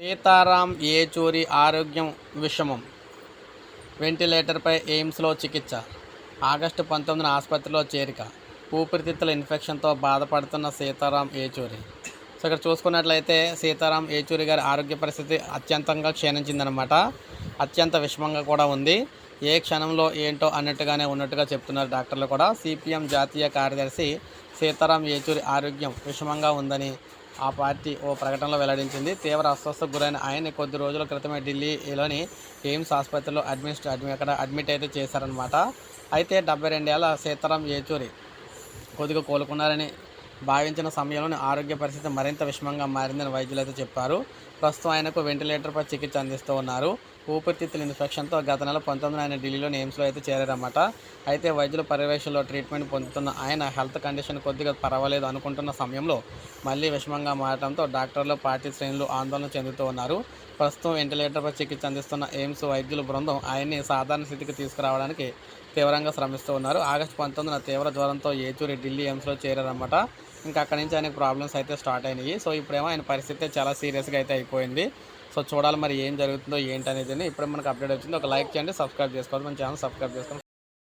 సీతారాం ఏచూరి ఆరోగ్యం విషమం? వెంటిలేటర్పై ఎయిమ్స్లో చికిత్స. ఆగస్టు పంతొమ్మిదిన ఆసుపత్రిలో చేరిక. ఊపిరితిత్తుల ఇన్ఫెక్షన్తో బాధపడుతున్న సీతారాం ఏచూరి సో ఇక్కడ చూసుకున్నట్లయితే సీతారాం ఏచూరి గారి ఆరోగ్య పరిస్థితి అత్యంతంగా క్షీణించిందనమాట అత్యంత విషమంగా కూడా ఉంది. ఏ క్షణంలో ఏంటో అన్నట్టుగానే ఉన్నట్టుగా చెప్తున్నారు డాక్టర్లు కూడా. సిపిఎం జాతీయ కార్యదర్శి సీతారాం ఏచూరి ఆరోగ్యం విషమంగా ఉందని ఆ పార్టీ ఓ ప్రకటనలో వెల్లడించింది. తీవ్ర అస్వస్థకు గురైన ఆయన కొద్ది రోజుల క్రితమే ఢిల్లీలోని ఎయిమ్స్ ఆసుపత్రిలో అడ్మిట్ అడ్మి అక్కడ అడ్మిట్ అయితే చేశారనమాట అయితే డెబ్బై రెండేళ్ళ సీతారాం ఏచూరి కొద్దిగా కోలుకున్నారని భావించిన సమయంలోనే ఆరోగ్య పరిస్థితి మరింత విషమంగా మారిందని వైద్యులు అయితే చెప్పారు. ప్రస్తుతం ఆయనకు వెంటిలేటర్పై చికిత్స అందిస్తూ ఉన్నారు. ఊపిరితిత్తుల ఇన్ఫెక్షన్తో గత నెల పంతొమ్మిది ఆయన ఢిల్లీలోని ఎయిమ్స్లో అయితే చేరారన్నమాట. అయితే వైద్యుల పర్యవేక్షణలో ట్రీట్మెంట్ పొందుతున్న ఆయన హెల్త్ కండిషన్ కొద్దిగా పర్వాలేదు అనుకుంటున్న సమయంలో మళ్ళీ విషమంగా మారడంతో డాక్టర్లు పార్టీ శ్రేణులు ఆందోళన చెందుతూ ఉన్నారు. ప్రస్తుతం వెంటిలేటర్పై చికిత్స అందిస్తున్న ఎయిమ్స్ వైద్యుల బృందం ఆయన్ని సాధారణ స్థితికి తీసుకురావడానికి తీవ్రంగా శ్రమిస్తూ ఉన్నారు. ఆగస్టు పంతొమ్మిదిన తీవ్ర జ్వరంతో ఏచూరి ఢిల్లీ ఎయిమ్స్లో చేరారన్నమాట. ఇంకా అక్కడి నుంచి ఆయనకు ప్రాబ్లమ్స్ అయితే స్టార్ట్ అయినాయి. సో ఇప్పుడేమో ఆయన పరిస్థితి చాలా సీరియస్గా అయితే అయిపోయింది. సో చూడాలి మరి ఏం జరుగుతుందో ఏంటి అనేది ఇప్పుడే మనకు అప్డేట్ వచ్చింది. ఒక లైక్ చేయండి సబ్స్క్రైబ్ చేసుకోవాలి మన ఛానల్ సబ్స్క్రైబ్ చేసుకోండి.